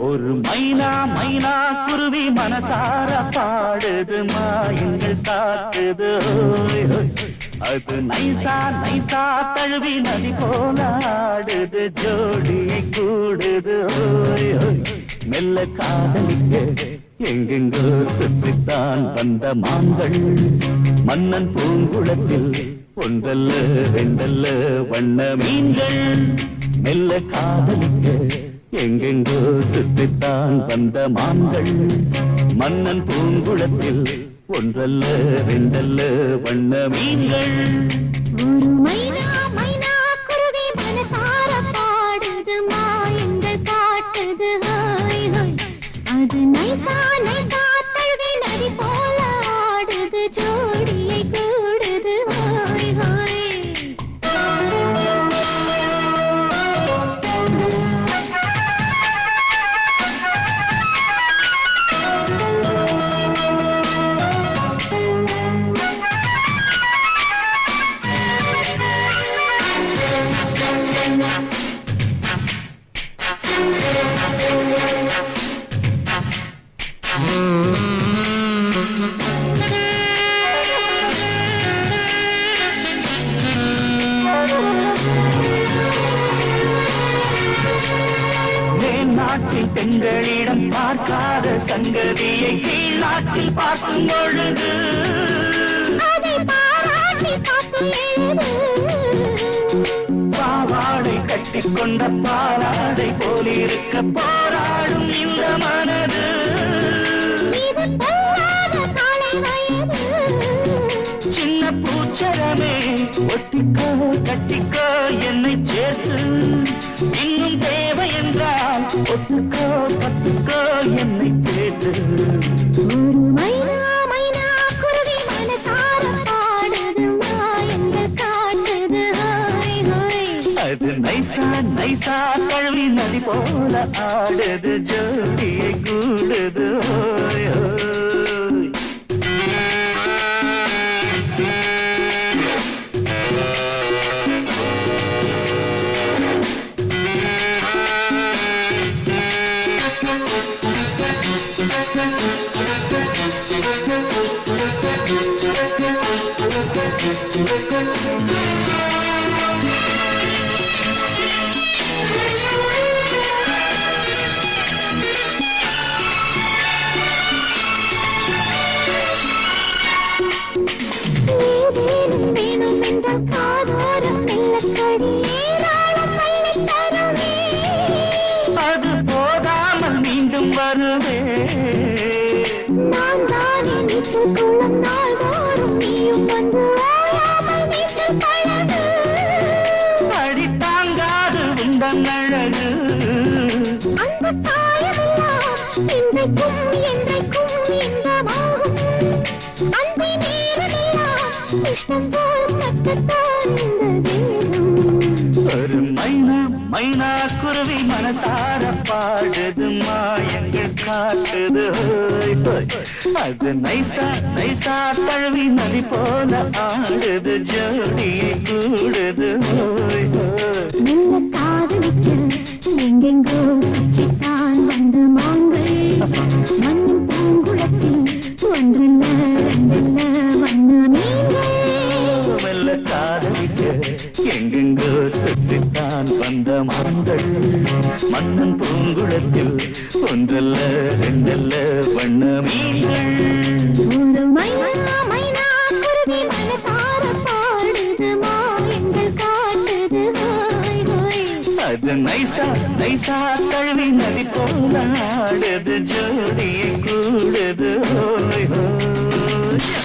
ஒரு மைனா மைனா குருவி மனசார பாடுது மாயங்கள் காத்துது அது நைசா நைசா தழுவி நதி போல ஆடுது ஜோடி கூடுது. மெல்ல காதலிக்க எங்கெங்கோ சுற்றித்தான் வந்த மான்கள். மன்னன் பூங்குளத்தில் ஒன்றல்ல ரெண்டல்ல வண்ண மீன்கள். மெல்ல காதலிக்க எங்கெங்கோ சுற்றித்தான் வந்த மான்கள். மன்னன் பூங்குளத்தில் ஒன்றல்ல ரெண்டல்ல வண்ண மீன்கள். மேல் நாட்டில் பெண்களிடம் பார்க்காத சங்கதியை கீழ் நாட்டில் பார்க்கும் பொழுது. பாவாடை கட்டிக்கொண்ட பாலாடை போலிருக்க போராடும் இந்த மனது. சின்ன பூச்சரமே ஒட்டிக்கோ கட்டிக்கோ என்னை சேர்த்து. இன்னும் ஒத்துக்கோ பத்துக்கோ என்னை கேட்டு ஒரு மைனா மைனா குருவி மனசார பாடுது மாயங்கள் காட்டுது? அது நைசா நைசா கழுவி நதி போல ஆடுது ஜோடியை கூடுது. ஓய், ஓய். அது போதாமல் மீண்டும் வருவே. நான் தானே நீச்சல் குளம் நாள்தோறும் நீயும் வந்து உந்தன் அழகு. இன்றைக்கும் என்றைக்கும் இன்பமாகும். அன்பை இஷ்டம் போல் இந்த ஒரு மைனா குருவி மனசார பாடுது மாயங்கள் காட்டுது. அது நைசா நைசா தழுவி நதி போல ஆடுது ஜோடியை கூடுது. மெல்ல காதலிக்க எங்கெங்கோ சுற்றித்தான் வந்து மாங்கள் மண்ணின் பூங்குளத்தில் ஒன்றல்ல ரெண்டல்ல நீங்கள் மெல்ல காதலிக்க எங்கெங்கோ சுற்றித்தான் வந்த மான்கள் மன்னன் பூங்குளத்தில் ஒன்றல்ல ரெண்டல்ல வண்ண மீன்கள் அது நைசா நைசா தழுவி நதி போல ஆடுது ஜோடியை கூடுது ஹோய் ஹோய்.